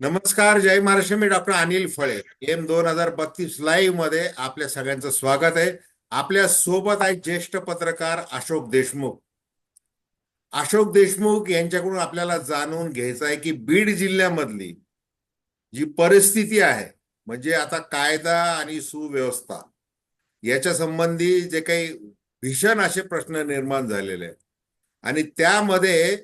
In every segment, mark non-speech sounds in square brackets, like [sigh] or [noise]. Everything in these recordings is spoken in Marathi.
नमस्कार जय महाराष्ट्र मी डॉक्टर अनिल फळे. एम दोन हजार बत्तीस लाईव्हमध्ये आपल्या सगळ्यांचं स्वागत आहे. आपल्यासोबत आहे ज्येष्ठ पत्रकार अशोक देशमुख. अशोक देशमुख यांच्याकडून आपल्याला जाणून घ्यायचं आहे की बीड जिल्ह्यामधली जी परिस्थिती आहे म्हणजे आता कायदा आणि सुव्यवस्था याच्या संबंधी जे काही भीषण असे प्रश्न निर्माण झालेले आहेत. आणि त्यामध्ये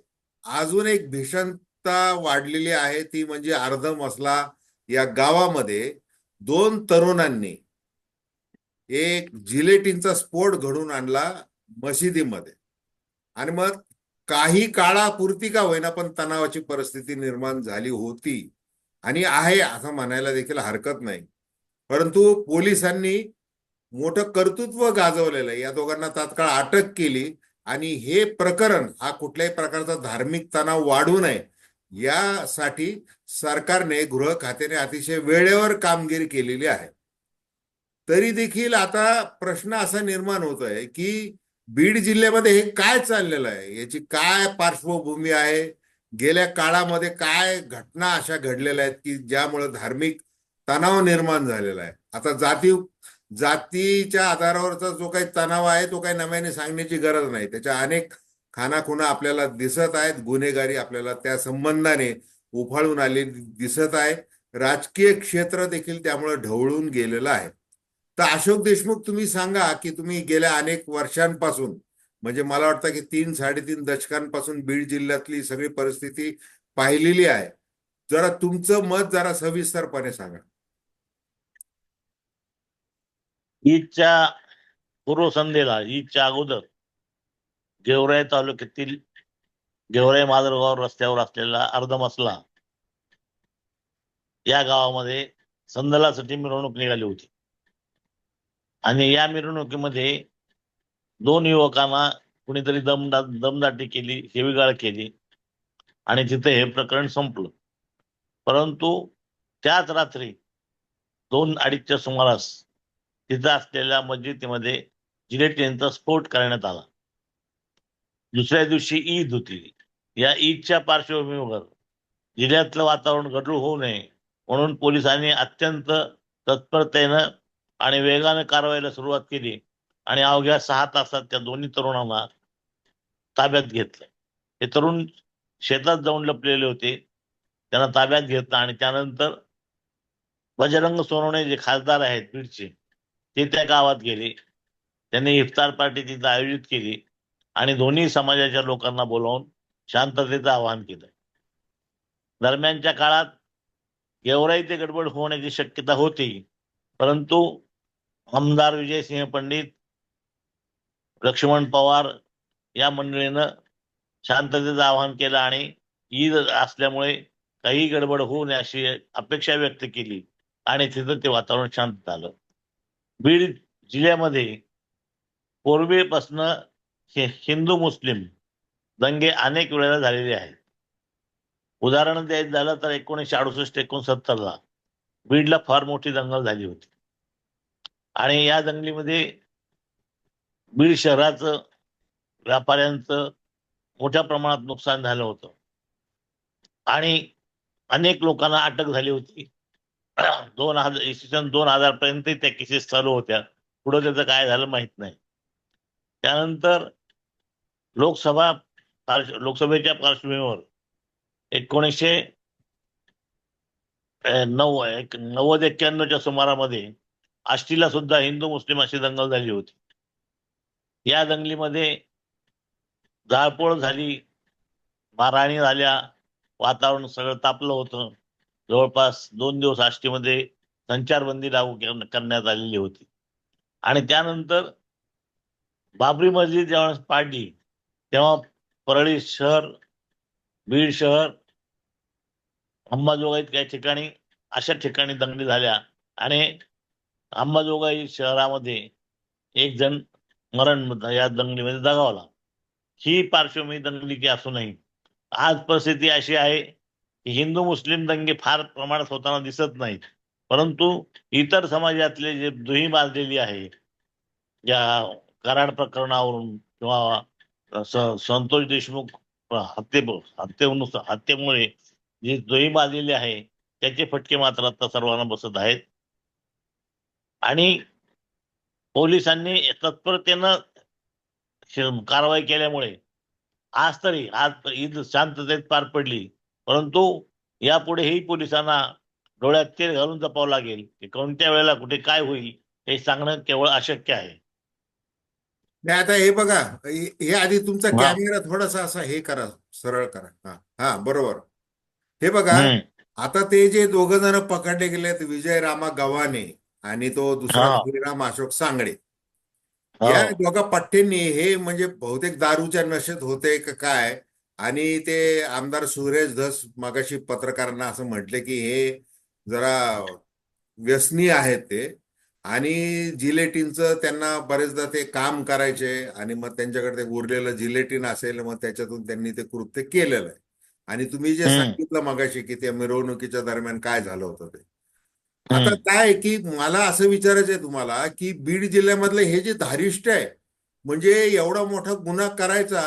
अजून एक भीषण भीषणता वाढलेली आहे ती म्हणजे अर्धमसला या गावामध्ये दोन तरुणांनी एक जिलेटिनचा स्फोट घडून आणला मशिदीमध्ये. आणि मग काही काळापुरती का होईना पण तणावाची परिस्थिती निर्माण झाली होती. आणि आहे असं म्हणायला देखील हरकत नाही. परंतु पोलिसांनी मोठं कर्तृत्व गाजवलेलं आहे. या दोघांना तात्काळ अटक केली. आणि हे प्रकरण हा कुठल्याही प्रकारचा धार्मिक तणाव वाढू नये यासाठी सरकारने गृह खात्याने अतिशय वेळेवर कामगिरी केलेली आहे. तरी देखील आता प्रश्न असा निर्माण होतोय की बीड जिल्ह्यामध्ये हे काय चाललेलं आहे? याची काय पार्श्वभूमी आहे? गेल्या काळामध्ये काय घटना अशा घडलेल्या आहेत की ज्यामुळे धार्मिक तणाव निर्माण झालेला आहे? आता जाती जातीच्या आधारावरचा जो काही तणाव आहे तो काही नव्याने सांगण्याची गरज नाही. त्याच्या अनेक खानाखुणा आपल्याला दिसत आहेत गुन्हेगारी आपल्याला त्या संबंधाने उफाळून आलेली दिसत आहे. राजकीय क्षेत्र देखील त्यामुळे ढवळून गेलेलं आहे. तर अशोक देशमुख तुम्ही सांगा की तुम्ही गेल्या अनेक वर्षांपासून म्हणजे मला वाटतं की तीन साडेतीन दशकांपासून बीड जिल्ह्यातली सगळी परिस्थिती पाहिलेली आहे. जरा तुमचं मत जरा सविस्तरपणे सांगा. ईदच्या पूर्वसंध्येला ईदच्या अगोदर. गेवराई तालुक्यातील गेवराई माजरगाव रस्त्यावर असलेला अर्धमसला या गावामध्ये संदलासाठी मिरवणूक निघाली होती. आणि या मिरवणुकीमध्ये दोन युवकांना कुणीतरी दमदा दमदाटी केली शिवीगाळ केली आणि तिथे हे प्रकरण संपलं. परंतु त्याच रात्री दोन अडीचच्या सुमारास तिथं असलेल्या मस्जिदीमध्ये जिलेटिनचा स्फोट करण्यात आला. दुसऱ्या दिवशी ईद होती. या ईदच्या पार्श्वभूमीवर जिल्ह्यातलं वातावरण गढूळ होऊ नये म्हणून पोलिसांनी अत्यंत तत्परतेनं आणि वेगानं कारवाईला सुरुवात केली आणि अवघ्या सहा तासात त्या दोन्ही तरुणांना ताब्यात घेतलं. हे तरुण शेतात जाऊन लपलेले होते. त्यांना ताब्यात घेतलं आणि त्यानंतर बजरंग सोनवणे जे खासदार आहेत बीडचे ते त्या गावात गेले. त्यांनी इफ्तार पार्टी तिथं आयोजित केली. आणि दोन्ही समाजाच्या लोकांना बोलावून शांततेचं आवाहन केलं दरम्यानच्या काळात गेवराई ते गडबड होण्याची शक्यता होती परंतु आमदार विजयसिंह पंडित लक्ष्मण पवार या मंडळीनं शांततेचं आवाहन केलं आणि ईद असल्यामुळे काही गडबड होऊ नये अशी अपेक्षा व्यक्त केली आणि तिथं ते वातावरण शांत झालं. बीड जिल्ह्यामध्ये पूर्वेपासनं हिंदू मुस्लिम दंगे अनेक वेळेला झालेले आहेत. उदाहरण द्यायचं झालं तर एकोणीसशे अडुसष्ट एकोणसत्तरला बीडला फार मोठी दंगल झाली होती. आणि या दंगलीमध्ये बीड शहराचं व्यापाऱ्यांचं मोठ्या प्रमाणात नुकसान झालं होतं. आणि अनेक लोकांना अटक झाली होती. दोन हजार इसवी सन दोन हजार पर्यंत त्या केसेस चालू होत्या. पुढे त्याचं काय झालं माहीत नाही. त्यानंतर लोकसभा पार्श्व- लोकसभेच्या पार्श्वभूमीवर एकोणीसशे नऊ एक नव्वद एक्क्याण्णवच्या सुमारामध्ये आष्टीला सुद्धा हिंदू मुस्लिम अशी दंगल झाली होती. या दंगलीमध्ये जाळपोळ झाली मारहाणी झाल्या वातावरण सगळं तापलं होतं. जवळपास दोन दिवस आष्टीमध्ये संचारबंदी लागू कर- करण्यात आलेली होती. आणि त्यानंतर बाबरी मस्जिद जेव्हा पाडली तेव्हा परळी शहर बीड शहर अंबाजोगाईत काही ठिकाणी अशा ठिकाणी दंगली झाल्या. आणि अंबाजोगाई शहरामध्ये एक जण मरण या दंगलीमध्ये दगावला. ही पार्श्वभूमी दंगलीची असूनही आज परिस्थिती अशी आहे की हिंदू मुस्लिम दंगे फार प्रमाणात होताना दिसत नाहीत. परंतु इतर समाजातले जे दुही माजलेली आहे या कराड प्रकरणावरून किंवा संतोष देशमुख हत्ये हत्येनुसार हत्येमुळे जे जोई माजलेली आहे त्याचे फटके मात्र आता सर्वांना बसत आहेत. आणि पोलिसांनी तत्परतेनं कारवाई केल्यामुळे आज तरी आज ईद शांततेत पार पडली. परंतु यापुढेही पोलिसांना डोळ्यात तेल घालून जपावं लागेल की कोणत्या वेळेला कुठे काय होईल हे सांगणं केवळ अशक्य आहे. नाही आता हे बघा हे आधी तुमचा. कॅमेरा थोडासा असा हे करा सरळ करा हा हा बरोबर हे बघा हम्म. आता ते जे दोघ जण पकडले गेलेत विजय रामा गव्हाणे आणि तो दुसरा हा. श्रीराम अशोक सांगडे हो. या दोघा पट्टेंनी हे म्हणजे बहुतेक दारूच्या नशेत होते का काय आणि ते आमदार सुरेश धस मगाशी पत्रकारांना असं म्हटले की हे जरा व्यसनी आहेत ते आणि जिलेटिनचं त्यांना बरेचदा ते काम करायचे आणि मग त्यांच्याकडे ते उरलेलं जिलेटिन असेल मग त्याच्यातून त्यांनी ते कृत्य केलेलं आहे आणि तुम्ही जे. सांगितलं मगाशी की त्या मिरवणुकीच्या दरम्यान काय झालं होतं ते आता. काय की मला असं विचारायचं आहे तुम्हाला की बीड जिल्ह्यामधले हे जे धारिष्ट आहे म्हणजे एवढा मोठा गुन्हा करायचा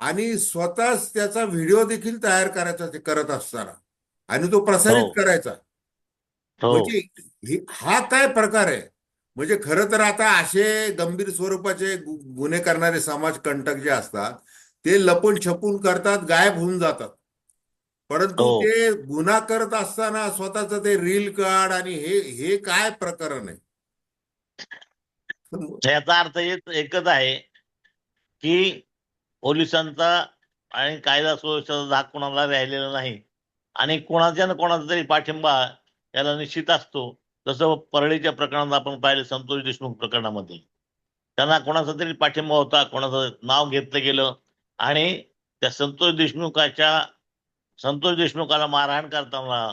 आणि स्वतःच त्याचा व्हिडिओ देखील तयार करायचा ते करत असताना आणि तो प्रसारित हो. करायचा हो म्हणजे हा काय प्रकार आहे म्हणजे खरं तर आता असे गंभीर स्वरूपाचे गुन्हे करणारे समाज कंटक जे असतात ते लपून छपून करतात गायब होऊन जातात. परंतु हो. ते गुन्हा करत असताना स्वतःच ते रील काढ आणि हे हे काय प्रकरण आहे? [laughs] याचा अर्थ एक- एकच आहे की पोलिसांचा आणि कायदा सुव्यवस्थेचा धाक कोणाला राहिलेला नाही. आणि कोणाच्या ना कोणाचा तरी पाठिंबा याला निश्चित असतो. जसं परळीच्या प्रकरणात आपण पाहिले संतोष देशमुख प्रकरणामध्ये. त्यांना कोणाचा तरी पाठिंबा होता कोणाचं नाव घेतलं गेलं. आणि त्या संतोष देशमुखाच्या संतोष देशमुखाला मारहाण करताना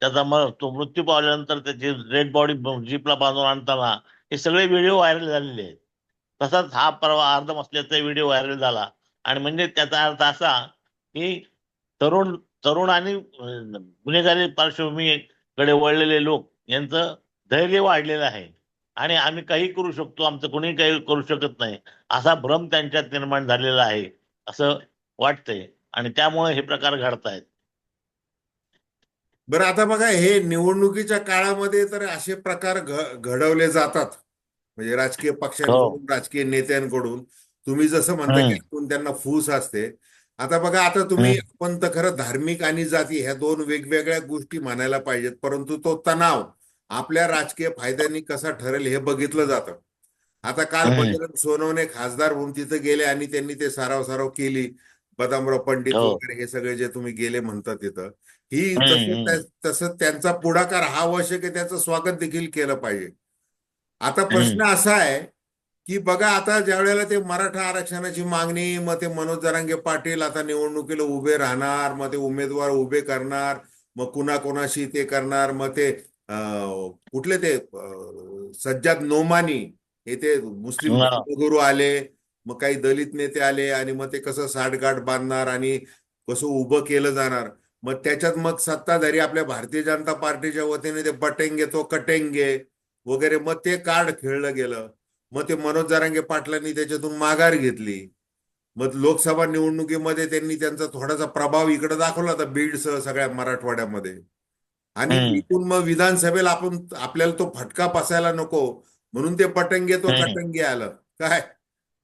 त्याचा मग तो मृत्यू पावल्यानंतर त्याची रेड बॉडी जीपला बांधून आणताना हे सगळे व्हिडिओ व्हायरल झालेले आहेत. तसाच हा परवा अर्धम असल्याचा व्हिडिओ व्हायरल झाला. आणि म्हणजे त्याचा अर्थ असा की तरुण तरुण आणि गुन्हेगारी गुन्हेगारी पार्श्वभूमीकडे वळलेले लोक यांचं धैर्य वाढलेलं आहे. आणि आम्ही काही करू शकतो आमचं कोणी काही करू शकत नाही. असा भ्रम त्यांच्यात निर्माण झालेला आहे असं वाटतंय. आणि त्यामुळे हे प्रकार घडतायत. बरं आता बघा हे निवडणुकीच्या काळामध्ये तर असे प्रकार घडवले जातात. म्हणजे राजकीय पक्षांकडून राजकीय नेत्यांकडून. तुम्ही जसं म्हणता की त्यांना फूस असते. आता बघा आता तुम्ही. आपण तर खरं धार्मिक आणि जाती ह्या दोन वेगवेगळ्या गोष्टी म्हणायला पाहिजेत परंतु तो तणाव. आपल्या राजकीय फायद्यांनी कसा ठरेल हे बघितलं जातं. आता काल. बजरंग सोनवणे खासदार होऊन तिथे गेले आणि त्यांनी ते साराव साराव केली. बदामराव पंडित हो. वगैरे हे सगळे जे तुम्ही गेले म्हणता तिथं. ही तसं त्यांचा पुढाकार हा आवश्यक आहे त्याचं स्वागत देखील केलं पाहिजे. आता प्रश्न असा आहे की बघा आता ज्या वेळेला ते मराठा आरक्षणाची मागणी मग ते मनोज जरांगे पाटील आता निवडणुकीला उभे राहणार मग ते उमेदवार उभे करणार मग कुणाकोणाशी ते करणार मग ते कुठले ते सज्जाद नोमानी हे ते मुस्लिम. धर्मगुरू आले मग काही दलित नेते आले आणि मग ते कसं साठगाठ बांधणार आणि कसं उभं केलं जाणार. मग त्याच्यात मग सत्ताधारी आपल्या भारतीय जनता पार्टीच्या वतीने ते बटेंगे तो कटेंगे वगैरे मग ते कार्ड खेळलं गेलं. मग ते मनोज जरांगे पाटलांनी त्याच्यातून माघार घेतली. मग लोकसभा निवडणुकीमध्ये त्यांनी त्यांचा थोडासा प्रभाव इकडे दाखवला होता बीडसह सगळ्या मराठवाड्यामध्ये. आणि. तिथून मग विधानसभेला आपण आपल्याला तो फटका बसायला नको म्हणून ते पटंगे तो. कटंगे आलं काय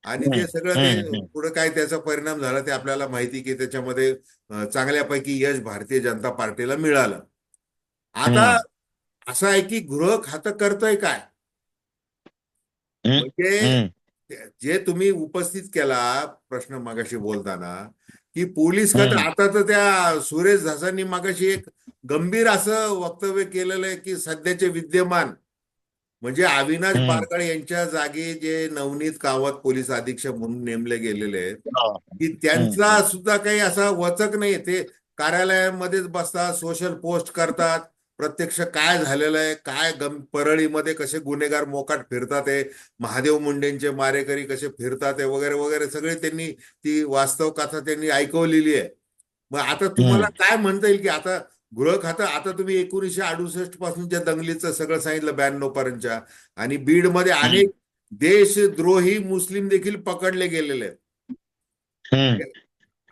आणि ते. सगळं. ते पुढे काय त्याचा परिणाम झाला ते आपल्याला माहिती की त्याच्यामध्ये चांगल्यापैकी यश भारतीय जनता पार्टीला मिळालं आता असं आहे की गृह खातं करतंय काय. म्हणजे. जे तुम्ही उपस्थित केला प्रश्न मागाशी बोलताना की पोलीस खातं. आता तर त्या सुरेश झासांनी मागाशी एक गंभीर असं वक्तव्य केलेलं आहे की सध्याचे विद्यमान म्हणजे अविनाश. बारकाळ यांच्या जागी जे नवनीत कावत पोलीस अधीक्षक म्हणून नेमले गेलेले आहेत. की त्यांचा सुद्धा काही असा वचक नाही ते कार्यालयामध्येच बसतात सोशल पोस्ट करतात प्रत्यक्ष काय झालेलं आहे? काय गम परळीमध्ये कसे गुन्हेगार मोकाट फिरतात आहे महादेव मुंडेंचे मारेकरी कसे फिरतात आहे वगैरे वगैरे सगळे त्यांनी ती वास्तव कथा त्यांनी ऐकवलेली आहे. मग आता तुम्हाला काय म्हणता येईल की आता गृह खातं आता तुम्ही एकोणीसशे अडुसष्ट पासूनच्या दंगलीचं सगळं सांगितलं ब्याण्णव पर्यंतच्या. आणि बीडमध्ये अनेक देशद्रोही मुस्लिम देखील पकडले गेलेले आहेत.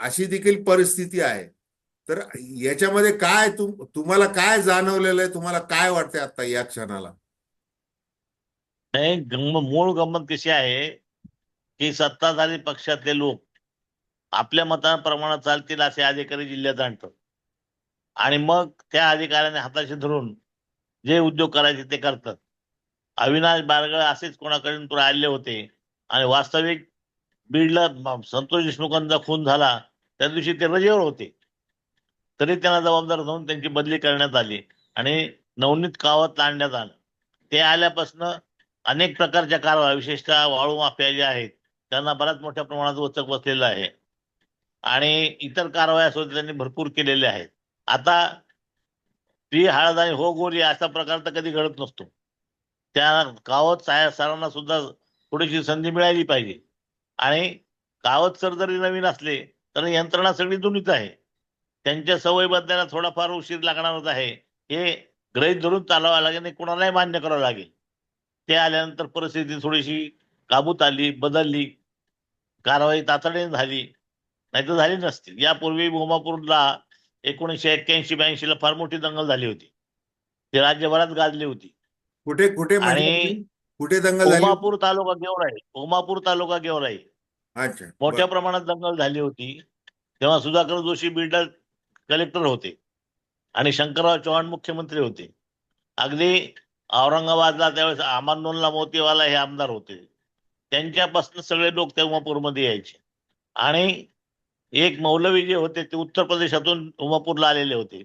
अशी देखील परिस्थिती आहे. तर याच्यामध्ये काय तुम तुम्हाला काय जाणवलेलं आहे? तुम्हाला काय वाटतंय आता या क्षणाला? नाही गंम मूळ गंमत कशी आहे की सत्ताधारी पक्षातले लोक आपल्या मताप्रमाणे चालतील असे अधिकारी जिल्ह्यात आणतात. आणि मग त्या अधिकाऱ्याने हाताशी धरून जे उद्योग करायचे ते करतात. अविनाश बारगळ असेच कोणाकडून राहिले होते. आणि वास्तविक बीडला संतोष देशमुखांचा खून झाला. त्या दिवशी ते रजेवर होते. तरी त्यांना जबाबदार धरून त्यांची बदली करण्यात आली आणि नवनीत कावत आणण्यात आलं. ते आल्यापासून अनेक प्रकारच्या कारवाया विशेषतः वाळू माफिया ज्या आहेत त्यांना बऱ्याच मोठ्या प्रमाणात वचक बसलेलं आहे. आणि इतर कारवाया सुद्धा त्यांनी भरपूर केलेल्या आहेत. आता ती हळद आणि हो गोरी असा प्रकार तर कधी घडत नसतो. त्या कावत साहेब सरांना सुद्धा थोडीशी संधी मिळाली पाहिजे. आणि कावत सर जरी नवीन असले तर यंत्रणा सगळी जुनीच आहे. त्यांच्या सवय बदलायला थोडाफार उशीर लागणारच आहे. हे ग्रहित धरून चालवावं लागेल आणि कोणालाही मान्य करावं लागेल. ते आल्यानंतर परिस्थिती थोडीशी काबूत आली बदलली कारवाई तातडीने झाली नाही तर झाली नसती. यापूर्वी भूमापूरला एकोणीसशे एक्क्याऐंशी ब्याऐंशी ला फार मोठी दंगल झाली होती. ती राज्यभरात गाजली होती. कुठे कुठे म्हणजे आणि? कुठे दंगल उमापूर तालुका गेवराई उमापूर तालुका गेवराई. मोठ्या. प्रमाणात दंगल झाली होती. तेव्हा सुधाकर जोशी बिल्डर कलेक्टर होते. आणि शंकरराव चव्हाण मुख्यमंत्री होते. अगदी औरंगाबादला त्यावेळेस अमानुल्ला मोतीवाला हे आमदार होते. त्यांच्यापासून सगळे लोक त्या उमापूरमध्ये यायचे. आणि एक मौलवी जे होते ते उत्तर प्रदेशातून उमापूरला आलेले होते.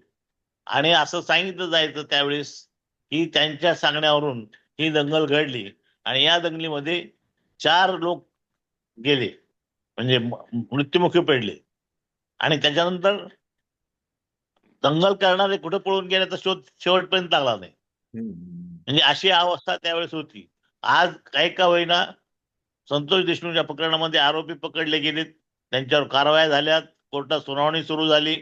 आणि असं सांगितलं जायचं त्यावेळेस की त्यांच्या सांगण्यावरून ही दंगल घडली. आणि या दंगलीमध्ये चार लोक गेले. म्हणजे मृत्युमुखी पडले. आणि त्याच्यानंतर दंगल करणारे कुठे पळून गेले तर शोध शेवटपर्यंत लागला नाही. म्हणजे अशी अवस्था त्यावेळेस होती. आज काही का होईना संतोष देशमुखच्या प्रकरणामध्ये आरोपी पकडले गेलेत. त्यांच्यावर कारवाया झाल्यात. कोर्टात सुनावणी सुरू झाली.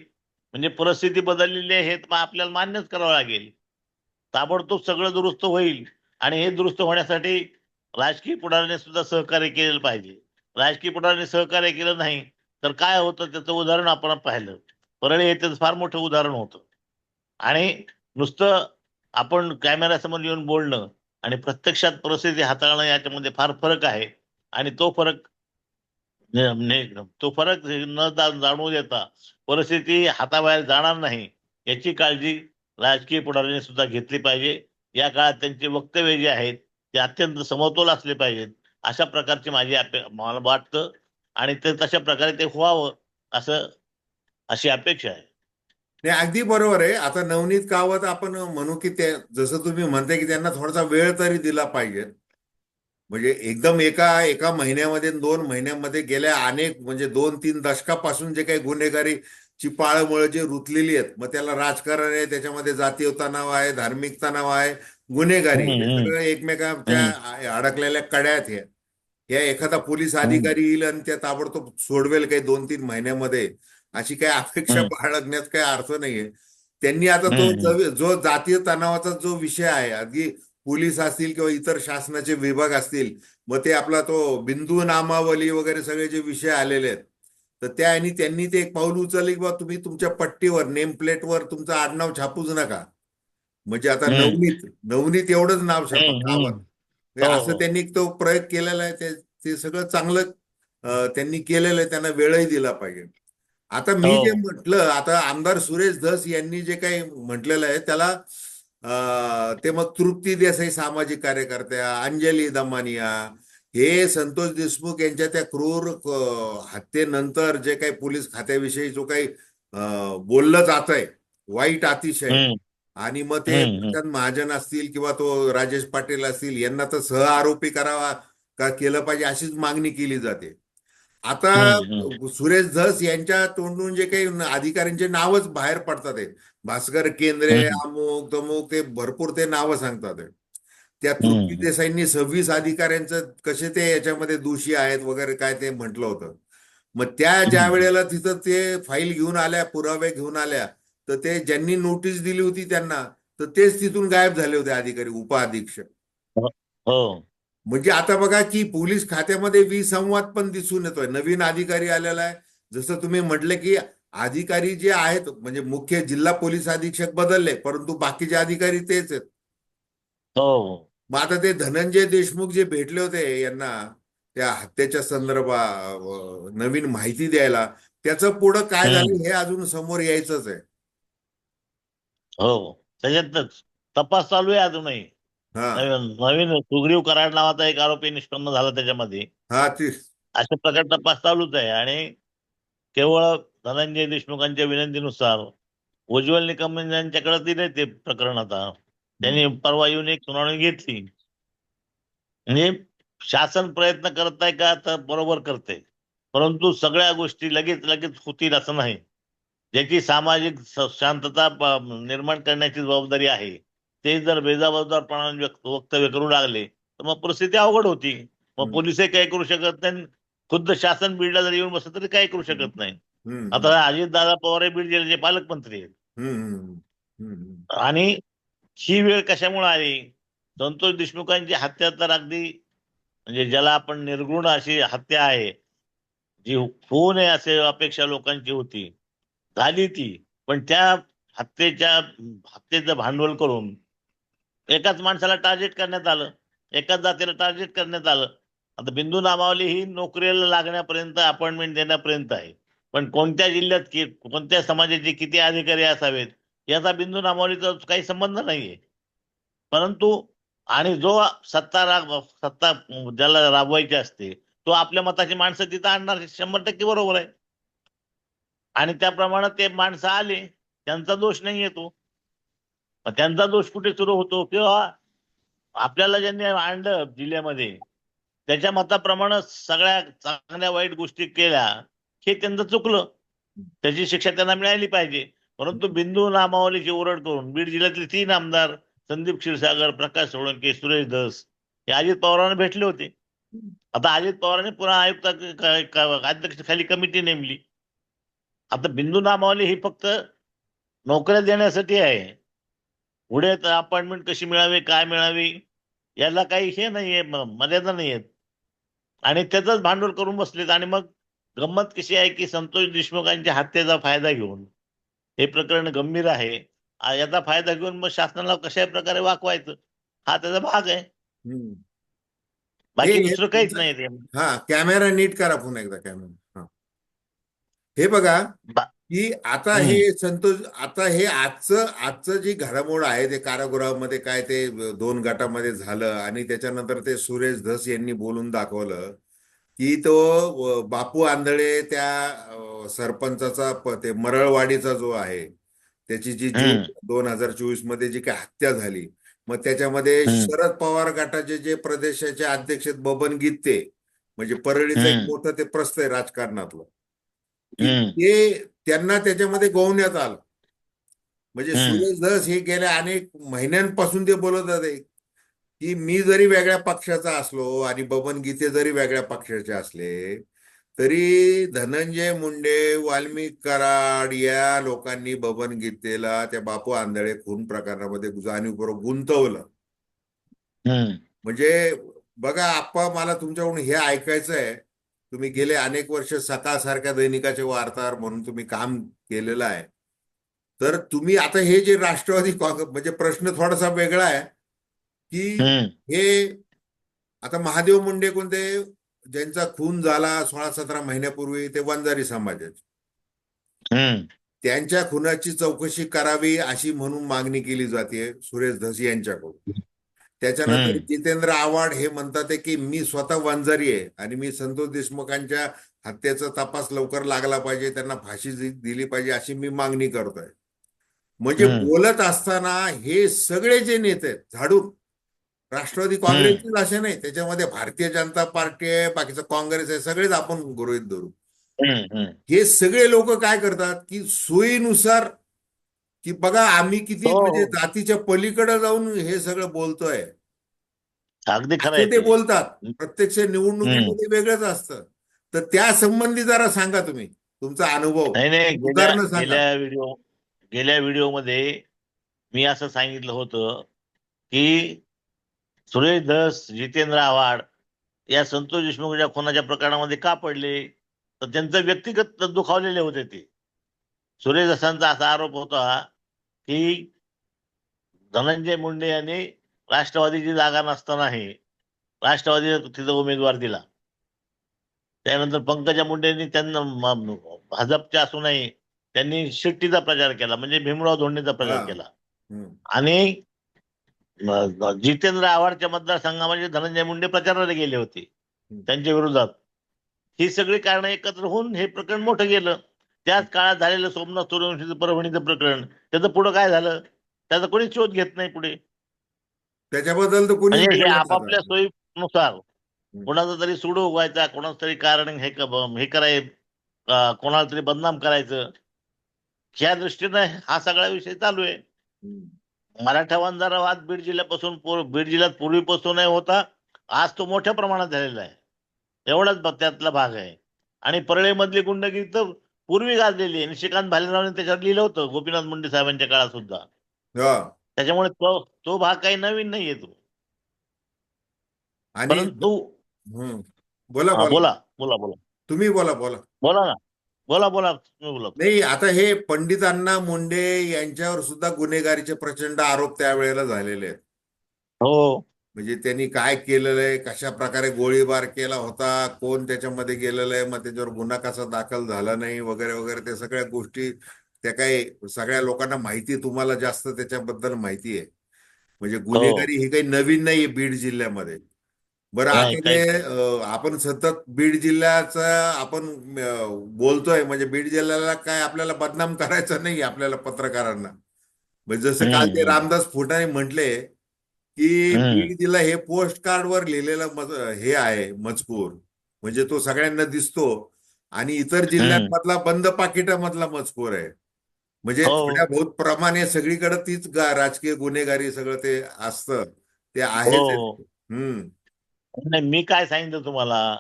म्हणजे परिस्थिती बदललेली आहे हे आपल्याला मान्यच करावं लागेल. ताबडतोब सगळं दुरुस्त होईल. आणि हे दुरुस्त होण्यासाठी राजकीय पुढाऱ्याने सुद्धा सहकार्य केलेलं पाहिजे. राजकीय पुढाऱ्याने सहकार्य केलं नाही तर काय होतं त्याचं उदाहरण आपण पाहिलं. परळी त्याचं फार मोठं उदाहरण होतं. आणि नुसतं आपण कॅमेऱ्यासमोर येऊन बोलणं आणि प्रत्यक्षात परिस्थिती हाताळणं याच्यामध्ये फार फरक आहे. आणि तो फरक तो फरक न जाणू देता परिस्थिती हाताबाहेर जाणार नाही याची काळजी राजकीय पुढाऱ्यांनी सुद्धा घेतली पाहिजे. या काळात त्यांचे वक्तव्य जे आहेत ते अत्यंत समतोल असले पाहिजेत अशा प्रकारची माझी अपे- मला वाटतं. आणि ते तशा प्रकारे ते व्हावं असं अशी अपेक्षा आहे. नाही अगदी बरोबर आहे. आता नवनीत कावत आपण म्हणू की ते जसं तुम्ही म्हणताय की त्यांना थोडासा वेळ तरी दिला पाहिजे. म्हणजे एकदम एका एका महिन्यामध्ये दोन महिन्यामध्ये गेल्या अनेक म्हणजे दोन तीन दशकापासून जे काही गुन्हेगारीची पाळमुळं जे रुतलेली आहेत मग त्याला राजकारण आहे त्याच्यामध्ये जातीय तणाव आहे धार्मिक तणाव आहे गुन्हेगारी हे. सगळं एकमेकांच्या अडकलेल्या कड्या आहेत ह्या या एखादा पोलीस अधिकारी येईल आणि त्या ताबडतोब सोडवेल काही दोन तीन महिन्यामध्ये. अशी काही अपेक्षा. बाळगण्यात काही अर्थ नाहीये त्यांनी आता तो. जो जातीय तणावाचा जो विषय आहे अगदी पोलीस असतील किंवा इतर शासनाचे विभाग असतील मग ते आपला तो बिंदू नामावली वगैरे सगळे जे विषय आलेले आहेत तर त्या आणि त्यांनी ते एक पाऊल उचलले की बा तुम्ही तुमच्या पट्टीवर नेम प्लेटवर तुमचं आडनाव छापूच नका म्हणजे आता. नवनीत नवनीत एवढंच नाव छापा हम्म. म्हणजे हो, असं हो. त्यांनी तो प्रयोग केलेला आहे ते सगळं चांगलं त्यांनी केलेलं आहे त्यांना वेळही दिला पाहिजे आता मी हो. जे म्हटलं आता आमदार सुरेश धस यांनी जे काही म्हटलेलं आहे त्याला ते मग तृप्ती देसाई सामाजिक कार्यकर्त्या अंजली दमानिया हे संतोष देशमुख यांच्या त्या क्रूर हत्येनंतर जे काही पोलीस खात्याविषयी जो काही बोललं जात आहे वाईट अतिशय. आणि मग ते महाजन असतील किंवा तो राजेश पाटील असतील यांना तर सह आरोपी करावा का केलं पाहिजे अशीच मागणी केली जाते. आता सुरेश धस यांच्या तोंडून जे काही अधिकाऱ्यांचे नावच बाहेर पडतात आहे भास्कर केंद्रे. अमुक तमुक ते भरपूर ते नावं सांगतात त्या तृप्ती. देसाईंनी सव्वीस अधिकाऱ्यांचं कसे ते याच्यामध्ये दोषी आहेत वगैरे काय ते म्हटलं होतं मग त्या ज्या. वेळेला तिथं ते फाईल घेऊन आल्या पुरावे घेऊन आल्या तर ते ज्यांनी नोटीस दिली होती त्यांना तर तेच तिथून गायब झाले होते अधिकारी उपअधीक्षक हो म्हणजे आता बघा की पोलीस खात्यामध्ये विसंवाद पण दिसून येतोय. नवीन अधिकारी आलेला आहे. जसं तुम्ही म्हटले की अधिकारी जे आहेत म्हणजे मुख्य जिल्हा पोलीस अधीक्षक बदलले परंतु बाकीचे अधिकारी तेच आहेत. हो. मग आता ते धनंजय देशमुख जे भेटले होते यांना त्या हत्येच्या संदर्भात नवीन माहिती द्यायला त्याचं पुढं काय. झालं हे अजून समोर यायचंच आहे. हो. त्याच्यातच तपास चालू आहे अजूनही. नवीन नवीन सुग्रीव कराड नावाचा एक आरोपी निष्पन्न झाला त्याच्यामध्ये. हा अशा प्रकारे तपास चालूच आहे आणि केवळ धनंजय देशमुखांच्या विनंतीनुसार उज्ज्वल निकम यांच्याकडे दिले ते प्रकरण आता. त्यांनी परवा येऊन एक सुनावणी घेतली. म्हणजे शासन प्रयत्न करत आहे का तर बरोबर करते. परंतु सगळ्या गोष्टी लगेच लगेच होतील असं नाही. ज्याची सामाजिक शांतता निर्माण करण्याची जबाबदारी आहे. ते जर बेजबाबदारपणाने व्यक्त- वक्तव्य करू लागले तर मग परिस्थिती अवघड होती. मग. पोलिसही काही करू शकत नाही. खुद्द शासन बीडला जर येऊन बसलं तरी काही करू शकत नाही. आता अजित दादा पवार हे बीड जिल्ह्याचे पालकमंत्री आहेत. आणि ही वेळ कशामुळे आली? संतोष देशमुखांची हत्या तर अगदी म्हणजे ज्याला आपण निर्गुण अशी हत्या आहे जी होऊ नये असे अपेक्षा लोकांची होती. झाली ती. पण त्या हत्येच्या हत्येचं भांडवल करून एकाच माणसाला टार्गेट करण्यात आलं. एकाच जातीला टार्गेट करण्यात आलं. आता बिंदू नामावली ही नोकरीला लागण्यापर्यंत अपॉइंटमेंट देण्यापर्यंत आहे. पण कोणत्या जिल्ह्यात कि कोणत्या समाजाचे किती अधिकारी असावेत याचा बिंदू नामावलीचा काही संबंध नाहीये. परंतु आणि जो सत्ता राब सत्ता ज्याला राबवायची असते तो आपल्या मताची माणसं तिथं आणणार शंभर टक्के बरोबर आहे. आणि त्याप्रमाणे ते माणसं आले त्यांचा दोष नाही येतो त्यांचा दोष कुठे सुरू होतो? किंवा आपल्याला ज्यांनी आणलं जिल्ह्यामध्ये त्याच्या मताप्रमाणे सगळ्या चांगल्या वाईट गोष्टी केल्या हे त्यांचं चुकलं. त्याची शिक्षा त्यांना मिळाली पाहिजे. परंतु बिंदू नामावलीची ओरड करून बीड जिल्ह्यातले तीन आमदार संदीप क्षीरसागर प्रकाश सोळंके सुरेश धस हे अजित पवारांना भेटले होते. आता अजित पवारांनी पुन्हा आयुक्त अध्यक्ष खाली कमिटी नेमली. आता बिंदू नामावली ही फक्त नोकऱ्या देण्यासाठी आहे. पुढे अपॉइंटमेंट कशी मिळावी काय मिळावी याला काही हे नाहीये मर्यादा नाहीयेत आणि त्याचंच भांडवल करून बसलेत आणि मग गंमत कशी आहे की संतोष देशमुखांच्या हत्येचा फायदा घेऊन हे प्रकरण गंभीर आहे. याचा फायदा घेऊन मग शासनाला कशा प्रकारे वाकवायचं हा त्याचा भाग आहे. बाकी दुसरं काहीच नाही हा कॅमेरा नीट करा पुन्हा एकदा कॅमेरा. हा. बघा की आता. हे संतोष आता हे आजचं आजचं जी घडामोड आहे ते कारागृहामध्ये काय ते दोन गटामध्ये झालं आणि त्याच्यानंतर ते सुरेश धस यांनी बोलून दाखवलं की तो बापू आंधळे त्या सरपंचाचा ते मरळवाडीचा जो आहे त्याची जी हम्म. दोन हजार चोवीसमध्ये जी काही हत्या झाली मग त्याच्यामध्ये. शरद पवार गटाचे जे प्रदेशाचे अध्यक्ष बबन गीते म्हणजे परळीचं एक. मोठं ते प्रस्त आहे राजकारणातलं. ते त्यांना त्याच्यामध्ये गोवण्यात आलं म्हणजे. सुरेश धस हे गेल्या अनेक महिन्यांपासून ते बोलत होते की मी जरी वेगळ्या पक्षाचा असलो आणि बबन गीते जरी वेगळ्या पक्षाचे असले तरी धनंजय मुंडे वाल्मिक कराड या लोकांनी बबन गीतेला त्या बापू आंधळे खून प्रकरणामध्ये जाणीवपूर्वक गुंतवलं. म्हणजे बघा आप्पा मला तुमच्याकडून हे ऐकायचं आहे तुम्ही गेले अनेक वर्ष सकाळसारख्या दैनिकाचे वार्ताहर म्हणून तुम्ही काम केलेलं आहे तर तुम्ही आता हे जे राष्ट्रवादी काँग्रेस म्हणजे प्रश्न थोडासा वेगळा आहे की. हे आता महादेव मुंडे कोणते ज्यांचा खून झाला सोळा सतरा महिन्यापूर्वी ते वंजारी समाजाचे. त्यांच्या खुनाची चौकशी करावी अशी म्हणून मागणी केली जाते सुरेश धस यांच्याकडून त्याच्यानंतर. जितेंद्र आव्हाड हे म्हणतात की मी स्वतः वंजारी आहे आणि मी संतोष देशमुखांच्या हत्येचा तपास लवकर लागला पाहिजे त्यांना फाशी दिली पाहिजे अशी मी मागणी करतोय म्हणजे. बोलत असताना हे सगळे जे नेते आहेत, झाडून राष्ट्रवादी काँग्रेसचीच असे नाही त्याच्यामध्ये भारतीय जनता पार्टी आहे बाकीचं काँग्रेस आहे सगळेच आपण गृहीत धरू. हे सगळे लोक काय करतात की सोयीनुसार की बघा आम्ही किती हो. म्हणजे जातीच्या पलीकडे जाऊन हे सगळं बोलतोय. अगदी खरं आहे ते ते. बोलतात. प्रत्यक्ष निवडणुकीमध्ये वेगळंच असतं. तर त्या संबंधी जरा सांगा तुम्ही तुमचा अनुभव. नाही नाही गेल्या उदाहरणं सांगा. गेल्या व्हिडिओ गेल्या व्हिडिओमध्ये मी असं सांगितलं होतं की सुरेश धस जितेंद्र आव्हाड या संतोष देशमुखच्या खुनाच्या प्रकरणामध्ये का पडले? तर त्यांचं व्यक्तिगत दुखावलेले होते ते. सुरेश असांचा असा आरोप होता की धनंजय मुंडे यांनी राष्ट्रवादीची जागा नसतानाही राष्ट्रवादीने तिथं उमेदवार दिला त्यानंतर पंकजा मुंडेंनी त्यांना भाजपच्या असूनही त्यांनी शिट्टीचा प्रचार केला म्हणजे भीमराव धोंडेचा प्रचार. केला. आणि जितेंद्र आव्हाडच्या मतदारसंघामध्ये धनंजय मुंडे प्रचाराला गेले होते. त्यांच्या विरोधात ही सगळी कारण एकत्र होऊन हे प्रकरण मोठं गेलं त्याच काळात झालेलं सोमनाथ सूर्यवंशीचं परभणीचं प्रकरण त्याचं पुढं काय झालं? त्याचा कोणीच शोध घेत नाही पुढे. त्याच्याबद्दल तर कोणी म्हणजे हे आपापल्या. सोयीनुसार कोणाचा तरी सुडो उगवायचा कोणाचं तरी कारण हे क- हे कराय अं, कोणाला तरी बदनाम करायचं. ह्या दृष्टीनं हा सगळा विषय चालू आहे. मराठा वंजारा वाद बीड जिल्ह्यापासून पूर- बीड जिल्ह्यात पूर्वीपासूनही होता. आज तो मोठ्या प्रमाणात झालेला आहे. एवढाच ब- त्यातला भाग आहे. आणि परळीमधली गुंडगिरी तर पूर्वी गाजलेली आहे. निशिकांत भालेरावने त्याच्यावर लिहिलं होतं गोपीनाथ मुंडे साहेबांच्या काळात सुद्धा. त्याच्यामुळे तो तो भाग काही नवीन नाहीये तो. आणि परंतु हम्म. बोला बोला. बोला बोला बोला. तुम्ही बोला बोला. बोला ना. बोला बोला तुम्ही बोला. नाही आता हे पंडित अण्णा मुंडे यांच्यावर सुद्धा गुन्हेगारीचे प्रचंड आरोप त्यावेळेला झालेले आहेत. हो. म्हणजे त्यांनी काय केलेलं आहे कशा प्रकारे गोळीबार केला होता कोण त्याच्यामध्ये गेलेलं आहे मग त्याच्यावर गुन्हा कसा दाखल झाला नाही वगैरे वगैरे त्या सगळ्या गोष्टी त्या काही सगळ्या लोकांना माहिती तुम्हाला जास्त त्याच्याबद्दल माहिती आहे. म्हणजे गुन्हेगारी ही काही नवीन नाही बीड जिल्ह्यामध्ये. बरं आता आपण सतत बीड जिल्ह्याचं आपण बोलतोय म्हणजे बीड जिल्ह्याला काय आपल्याला बदनाम करायचं नाही आपल्याला पत्रकारांना. म्हणजे जसं काल ते. रामदास फुटाणे म्हटले की जिल्हा हे पोस्ट कार्डवर लिहिलेलं हे आहे मजकूर. म्हणजे तो सगळ्यांना दिसतो. आणि इतर जिल्ह्यांमधला बंद पाकिटामधला मजकूर आहे. म्हणजे हो. थोड्या बहुत प्रमाणे सगळीकडे तीच राजकीय गुन्हेगारी सगळं ते असतं. ते आहे. हो. हम्म. नाही मी काय सांगितलं तुम्हाला?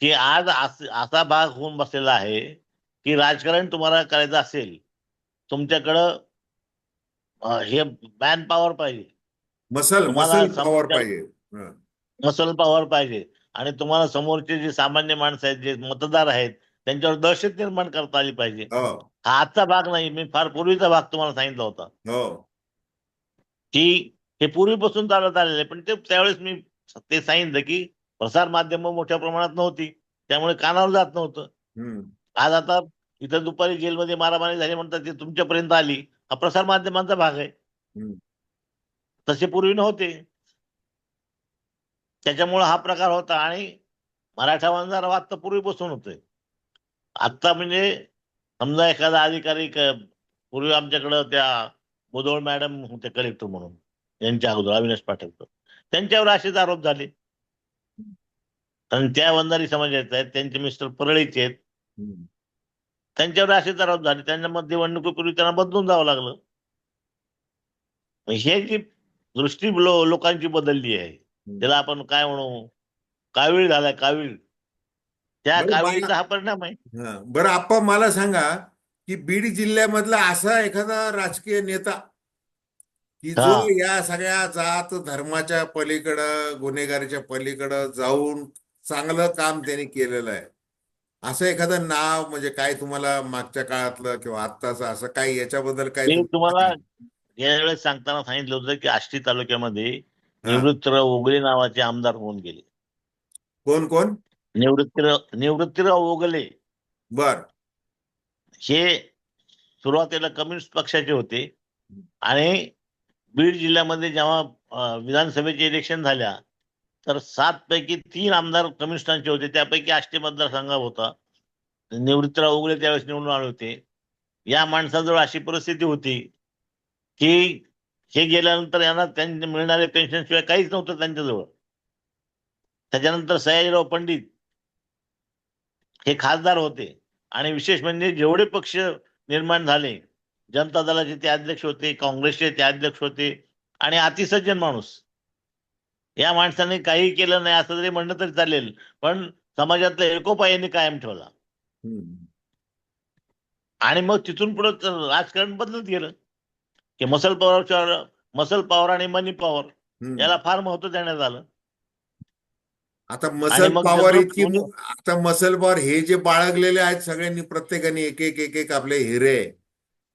की आज अस- भाग होऊन बसलेला आहे की राजकारण तुम्हाला करायचं असेल तुमच्याकडं हे मॅन पॉवर पाहिजे. मसल मसल पॉवर पाहिजे. मसल पॉवर पाहिजे. आणि तुम्हाला समोरचे जे सामान्य माणसं आहेत जे मतदार आहेत त्यांच्यावर दहशत निर्माण करता आली पाहिजे. हो. हा आजचा भाग नाही मी फार पूर्वीचा भाग तुम्हाला सांगितला होता. हो. की हे पूर्वीपासून चालत आलेलं आहे पण ते त्यावेळेस मी ते सांगितलं की प्रसार माध्यम मोठ्या प्रमाणात नव्हती त्यामुळे कानावर जात नव्हतं. आज आता इथं दुपारी जेलमध्ये मारामारी झाली म्हणतात ते तुमच्यापर्यंत आली. हा प्रसार माध्यमांचा भाग आहे. तसे पूर्वी नव्हते. त्याच्यामुळे हा प्रकार होता आणि मराठा वंजारा वाद तर पूर्वीपासून होतोय. आत्ता म्हणजे समजा एखादा अधिकारी पूर्वी आमच्याकडं त्या मुदोळ मॅडम होते कलेक्टर म्हणून यांच्या अगोदर अविनाश पाठककर त्यांच्यावर असेच आरोप झाले. कारण त्या वंजारी समाजाचे आहेत त्यांचे मिस्टर परळीचे आहेत. त्यांच्यावर असेच आरोप झाले. त्यांच्या मग निवडणुकीपूर्वी त्यांना बदलून जावं लागलं. हे जी दृष्टी लो- लोकांची बदलली आहे. त्याला आपण काय म्हणू? कावीळ झालाय कावीळ. त्या कावीळीचा हा परिणाम आहे. बरं आप्पा मला सांगा की बीड जिल्ह्यामधला असा एखादा राजकीय नेता की जो. या सगळ्या जात धर्माच्या पलीकडं गुन्हेगारीच्या पलीकडं जाऊन चांगलं काम त्यांनी केलेलं आहे. असं एखादं नाव म्हणजे काय तुम्हाला मागच्या काळातलं किंवा आत्ताचं असं काही याच्याबद्दल काय तुम्हाला या वेळेस सांगताना सांगितलं होतं की आष्टी तालुक्यामध्ये. निवृत्तीराव ओगले नावाचे आमदार होऊन गेले. कोण कोण? निवृत्तीराव निवृत्तीराव ओगले. बर. हे सुरुवातीला कम्युनिस्ट पक्षाचे होते. आणि बीड जिल्ह्यामध्ये जेव्हा विधानसभेचे इलेक्शन झाल्या तर सात पैकी तीन आमदार कम्युनिस्टांचे होते. त्यापैकी आष्टी मतदारसंघ होता. निवृत्तीराव उगले त्यावेळेस निवडून आले होते. या माणसाजवळ अशी परिस्थिती होती की हे गेल्यानंतर यांना त्यांना मिळणारे पेन्शन शिवाय काहीच नव्हतं त्यांच्याजवळ. त्याच्यानंतर सयाजीराव पंडित हे खासदार होते. आणि विशेष म्हणजे जेवढे पक्ष निर्माण झाले जनता दलाचे ते अध्यक्ष होते काँग्रेसचे ते अध्यक्ष होते आणि अतिसज्जन माणूस. या माणसाने काही केलं नाही असं जरी म्हणलं तरी चालेल पण समाजातला एकोपा यांनी कायम ठेवला. आणि मग तिथून पुढे राजकारण बदलत गेलं. की मसल पॉवर मसल पॉवर आणि मनी पॉवर. याला फार महत्त्व देण्यात आलं. आता मसल पॉवर इतकी आता मसल पॉवर हे जे बाळगलेले आहेत सगळ्यांनी प्रत्येकाने एक एक एक एक आपले हिरे.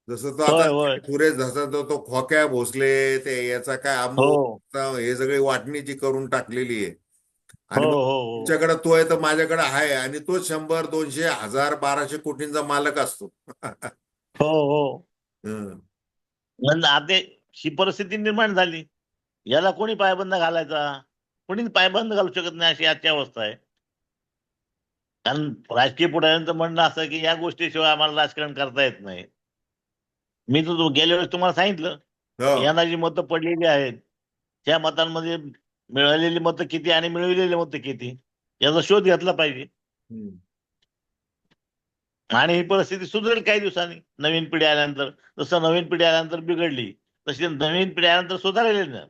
जसं तो आता सुरेश जसा तो तो खोक्या भोसले ते याचा काय हो. अमृत हे सगळी वाटणीची करून टाकलेली आहे. हो आणि हो हो. तुमच्याकडे तो आहे तर माझ्याकडे आहे आणि तो शंभर दोनशे हजार बाराशे कोटींचा मालक असतो. हो हो. म्हणजे आता ही परिस्थिती निर्माण झाली. याला कोणी पायबंद घालायचा? कोणी पायबंद घालू शकत नाही अशी आजची अवस्था आहे. कारण राजकीय पुढाऱ्यांचं म्हणणं असं की या गोष्टीशिवाय आम्हाला राजकारण करता येत नाही. मी तर गेल्या वेळेस तुम्हाला सांगितलं हो. यांना जी मतं पडलेली आहेत त्या मतांमध्ये मिळालेली मतं किती आणि मिळवलेली मतं किती याचा शोध घेतला पाहिजे. आणि ही परिस्थिती सुधारेल काही दिवसांनी. नवीन पिढी आल्यानंतर जसं नवीन पिढी आल्यानंतर बिघडली तशी नवीन पिढी आल्यानंतर सुधारेल ना.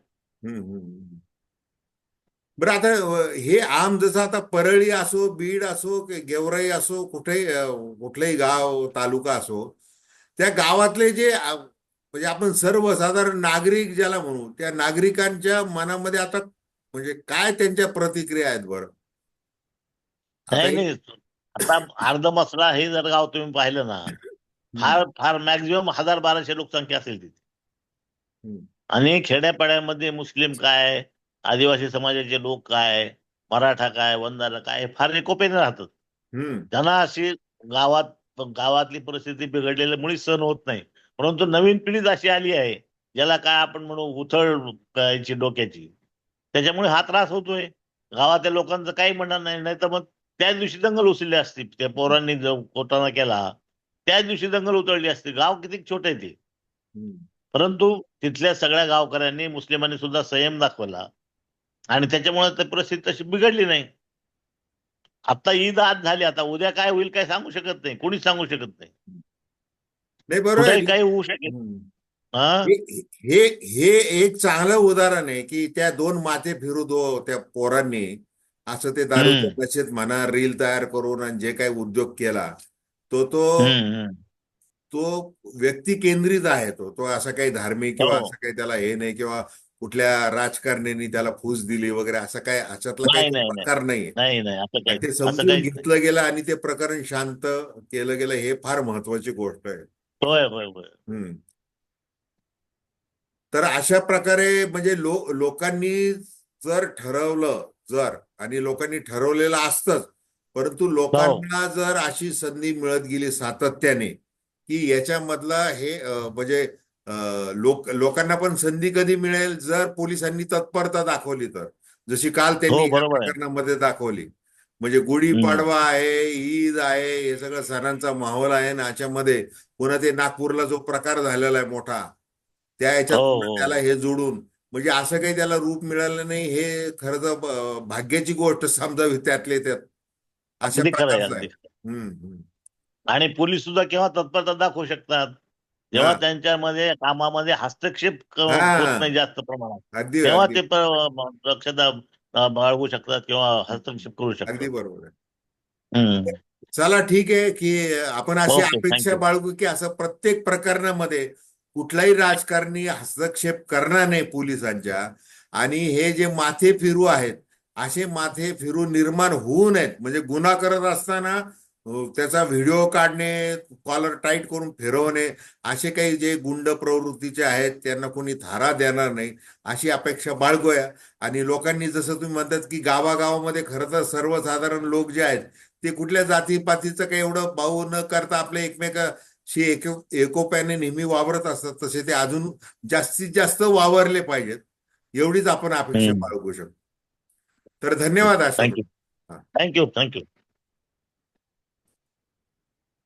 बरं आता हे आम जसं आता परळी असो बीड असो की गेवराई असो कुठेही अ, कुठलंही गाव तालुका असो त्या गावातले जे म्हणजे आपण सर्वसाधारण नागरिक ज्याला म्हणू त्या नागरिकांच्या मनामध्ये आता म्हणजे काय त्यांच्या प्रतिक्रिया आहेत बरं? आता अर्ध मसरा हे जर गाव तुम्ही पाहिलं ना फार फार मॅक्झिमम हजार बाराशे लोकसंख्या असेल तिथे. आणि खेड्यापाड्यामध्ये मुस्लिम काय आदिवासी समाजाचे लोक काय मराठा काय वंजारा काय हे फार एकोप्याने राहतात. त्यांना अशी गावात गावातली परिस्थिती बिघडलेली मुळीच सहन होत नाही. परंतु नवीन पिढीच अशी आली आहे ज्याला काय आपण म्हणू उथळ करायची डोक्याची. त्याच्यामुळे हा त्रास होतोय. गावातल्या लोकांचं काही म्हणणं नाही नाही तर मग त्याच दिवशी दंगल उचलली असती त्या पोरांनी जो कोटाना केला त्याच दिवशी दंगल उतरली असती गाव किती छोटे आहे ते. परंतु तिथल्या सगळ्या गावकऱ्यांनी मुस्लिमांनी सुद्धा संयम दाखवला. आणि त्याच्यामुळे ती परिस्थिती तशी बिघडली नाही. आता ईद आज झाली. आता उद्या काय होईल काय सांगू शकत नाही. कोणीच सांगू शकत नाही. नाही बरोबर होऊ शकेल. हे हे एक चांगलं उदाहरण आहे की त्या दोन माते फिरू दो त्या पोरांनी. असं ते दारूच्या हम्म. नशेत म्हणा रील तयार करून आणि जे काही उद्योग केला तो तो हम्म, हम्म. तो व्यक्ती केंद्रित आहे तो तो असं काही धार्मिक किंवा हो. असं काही त्याला हे नाही किंवा कुठल्या राजकारण्यांनी त्याला फूस दिली वगैरे असं काय अशातला नाही, काही नाही, नाही. प्रकार नाहीये नाही नाही असं आणि काही ते असं समजून घेतलं गेलं आणि ते प्रकरण शांत केलं गेलं हे फार महत्वाची गोष्ट आहे होय होय होय हम्म. तर अशा प्रकारे म्हणजे लो लोकांनी जर ठरवलं जर आणि लोकांनी ठरवलेलं असतंच. परंतु लोकांना जर अशी संधी मिळत गेली सातत्याने की याच्यामधला हे म्हणजे लोक लोकांना पण संधी कधी मिळेल? जर पोलिसांनी तत्परता दाखवली तर. जशी काल त्यांनी हो. प्रकरणामध्ये दाखवली. म्हणजे गुढीपाडवा आहे ईद आहे हे सगळं सणांचा माहोल आहे ना याच्यामध्ये पुन्हा ते नागपूरला जो प्रकार झालेला आहे मोठा त्या याच्यात हो, पुन्हा हो. त्याला हे जोडून म्हणजे असं काही त्याला रूप मिळालं नाही हे खरं तर भाग्याची गोष्ट समजावी त्यातले त्यात अशा अगदी प्रकारचं अगदी हम्म. आणि पोलीस सुद्धा केव्हा तत्परता दाखवू शकतात जेव्हा. त्यांच्यामध्ये कामामध्ये हस्तक्षेप. होत नाही जास्त प्रमाणात अगदी तेव्हा अगदी ते दक्षता बाळगू शकतात किंवा हस्तक्षेप करू अगदी शकतात बरोबर आहे हम्म. चला ठीक आहे की आपण अशी अपेक्षा. बाळगू की असं प्रत्येक प्रकरणामध्ये कुठलाही राजकारणी हस्तक्षेप करणार नाही पोलिसांच्या. आणि हे जे माथे फिरू आहेत असे माथे फिरू निर्माण होऊ नयेत. म्हणजे गुन्हा करत असताना त्याचा व्हिडिओ काढणे कॉलर टाईट करून फिरवणे असे काही जे गुंड प्रवृत्तीचे आहेत त्यांना कोणी धारा देणार नाही अशी अपेक्षा बाळगूया. आणि लोकांनी जसं तुम्ही म्हणतात की गावागावामध्ये खरं तर सर्वसाधारण लोक जे आहेत ते कुठल्या जातीपातीचं काही एवढं भाऊ न करता आपले एकमेका एकमेकाशी एको एकोप्याने नेहमी वावरत असतात तसे ते अजून जास्तीत जास्त वावरले पाहिजेत. एवढीच आपण अपेक्षा. बाळगू शकतो. तर धन्यवाद थँक्यू थँक्यू थँक्यू